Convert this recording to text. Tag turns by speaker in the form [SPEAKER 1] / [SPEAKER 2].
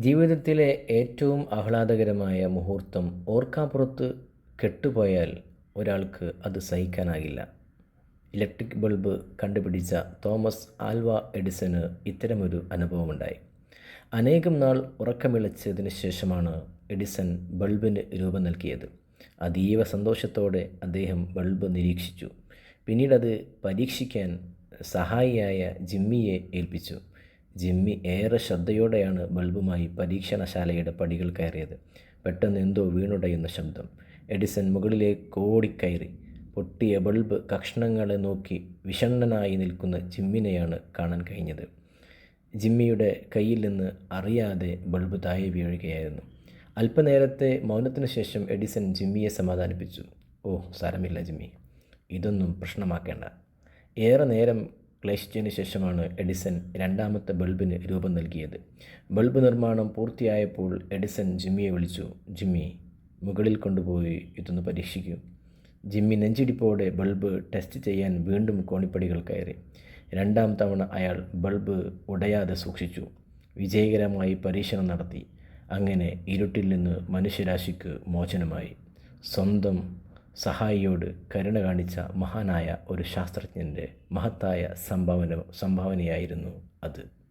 [SPEAKER 1] ജീവിതത്തിലെ ഏറ്റവും ആഹ്ലാദകരമായ മുഹൂർത്തം ഓർക്കാപ്പുറത്ത് കെട്ടുപോയാൽ ഒരാൾക്ക് അത് സഹിക്കാനാകില്ല. ഇലക്ട്രിക് ബൾബ് കണ്ടുപിടിച്ച തോമസ് ആൽവ എഡിസന് ഇത്തരമൊരു അനുഭവമുണ്ടായി. അനേകം നാൾ ഉറക്കമിളച്ചതിന് ശേഷമാണ് എഡിസൺ ബൾബിന് രൂപം നൽകിയത്. അതീവ സന്തോഷത്തോടെ അദ്ദേഹം ബൾബ് നിരീക്ഷിച്ചു. പിന്നീടത് പരീക്ഷിക്കാൻ സഹായിയായ ജിമ്മിയെ ഏൽപ്പിച്ചു. ജിമ്മി ഏറെ ശ്രദ്ധയോടെയാണ് ബൾബുമായി പരീക്ഷണശാലയുടെ പടികൾ കയറിയത്. പെട്ടെന്ന് എന്തോ വീണുടയുന്ന ശബ്ദം. എഡിസൺ മുകളിലേക്ക് ഓടിക്കയറി. പൊട്ടിയ ബൾബ് കഷ്ണങ്ങളെ നോക്കി വിഷണ്ണനായി നിൽക്കുന്ന ജിമ്മിനെയാണ് കാണാൻ കഴിഞ്ഞത്. ജിമ്മിയുടെ കയ്യിൽ നിന്ന് അറിയാതെ ബൾബ് താഴെ വീഴുകയായിരുന്നു. അല്പനേരത്തെ മൗനത്തിനു ശേഷം എഡിസൺ ജിമ്മിയെ സമാധാനിപ്പിച്ചു. ഓ സാരമില്ല ജിമ്മി. ഇതൊന്നും പ്രശ്നമാക്കേണ്ട. ഏറെ നേരം ക്ലേശിച്ചതിന് ശേഷമാണ് എഡിസൺ രണ്ടാമത്തെ ബൾബിന് രൂപം നൽകിയത്. ബൾബ് നിർമ്മാണം പൂർത്തിയായപ്പോൾ എഡിസൺ ജിമ്മിയെ വിളിച്ചു. ജിമ്മി മുകളിൽ കൊണ്ടുപോയി ഇതൊന്ന് പരീക്ഷിക്കൂ. ജിമ്മി നെഞ്ചിടിപ്പോടെ ബൾബ് ടെസ്റ്റ് ചെയ്യാൻ വീണ്ടും കോണിപ്പടികൾ കയറി. രണ്ടാം തവണ അയാൾ ബൾബ് ഉടയാതെ സൂക്ഷിച്ചു. വിജയകരമായി പരീക്ഷണം നടത്തി. അങ്ങനെ ഇരുട്ടിൽ നിന്ന് മനുഷ്യരാശിക്ക് മോചനമായി. സ്വന്തം സഹായിയോട് കരുണ കാണിച്ച മഹാനായ ഒരു ശാസ്ത്രജ്ഞന്റെ മഹത്തായ സംഭാവന സംഭാവനയായിരുന്നു അത്.